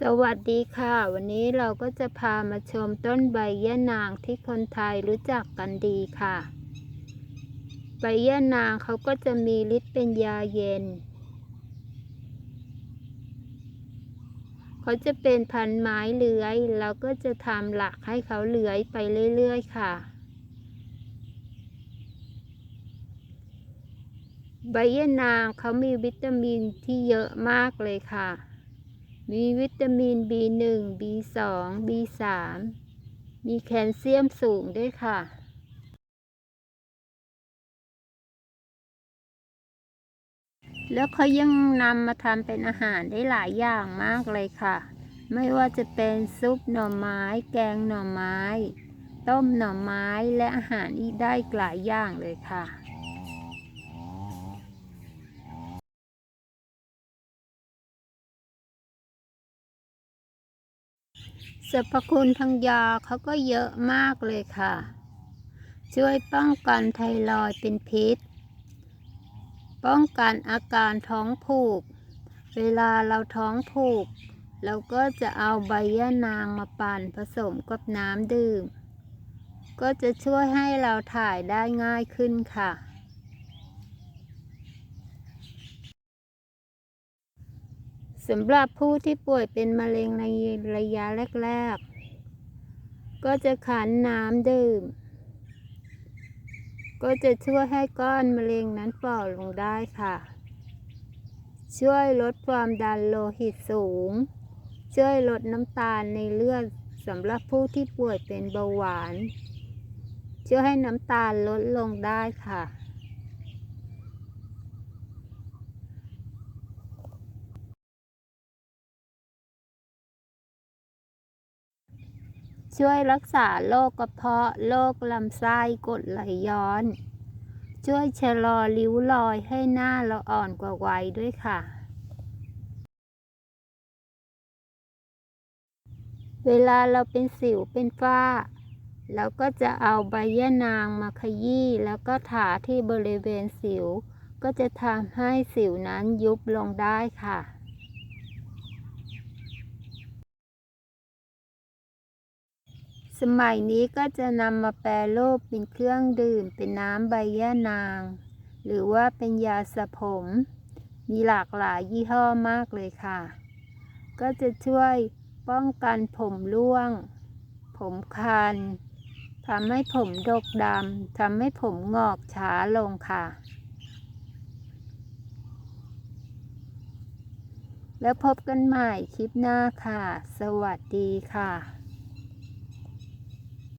สวัสดีค่ะ วันนี้เราก็จะพามาชมต้นใบยะนางที่คนไทยรู้จักกันดีค่ะ ใบยะนางเขาก็จะมีฤทธิ์เป็นยาเย็น เขาจะเป็นพันไม้เลื้อยเราก็จะทำหลักให้เขาเลื้อยไปเรื่อยๆค่ะ ใบยะนางเขามีวิตามินที่เยอะมากเลยค่ะ มีวิตามิน B1 B2 B3 มีแคลเซียมสูงด้วยค่ะ แล้วเขายังนำมาทำเป็นอาหารได้หลายอย่างมากเลยค่ะ ไม่ว่าจะเป็นซุปหน่อไม้ แกงหน่อไม้ ต้มหน่อไม้และอาหารอีกได้หลายอย่างเลยค่ะ สรรพคุณทางยาเขาก็เยอะมากเลยค่ะ ช่วยป้องกันไทรอยเป็นพิษ ป้องกันอาการท้องผูก เวลาเราท้องผูก เราก็จะเอาใบยะนางมาปั่นผสมกับน้ำดื่ม ก็จะช่วยให้เราถ่ายได้ง่ายขึ้นค่ะ สำหรับผู้ที่ป่วยเป็นมะเร็งในระยะแรก ๆ ก็จะขันน้ำดื่ม ก็จะช่วยให้ก้อนมะเร็งนั้นฝ่อลงได้ค่ะ ช่วยลดความดันโลหิตสูง ช่วยลดน้ำตาลในเลือดสำหรับผู้ที่ป่วยเป็นเบาหวาน ช่วยให้น้ำตาลลดลงได้ค่ะ ช่วยรักษาโรคกระเพาะ โรคลำไส้กดไหลย้อน ช่วยชะลอริ้วรอยให้หน้าเราอ่อนกว่าวัยด้วยค่ะ เวลาเราเป็นสิวเป็นฝ้า เราก็จะเอาใบยะนางมาขยี้แล้วก็ทาที่บริเวณสิว ก็จะทำให้สิวนั้นยุบลงได้ค่ะ ส มัยนี้ก็จะนำมาแปรรูปเป็นเครื่องดื่ม เป็นน้ำใบยะนาง หรือว่าเป็นยาสระผม มีหลากหลายยี่ห้อมากเลยค่ะ ก็จะช่วยป้องกันผมร่วง ผมคันทำให้ผมดกดำทำให้ผมงอกช้าลงค่ะ แล้วพบกันใหม่คลิปหน้าค่ะ สวัสดีค่ะ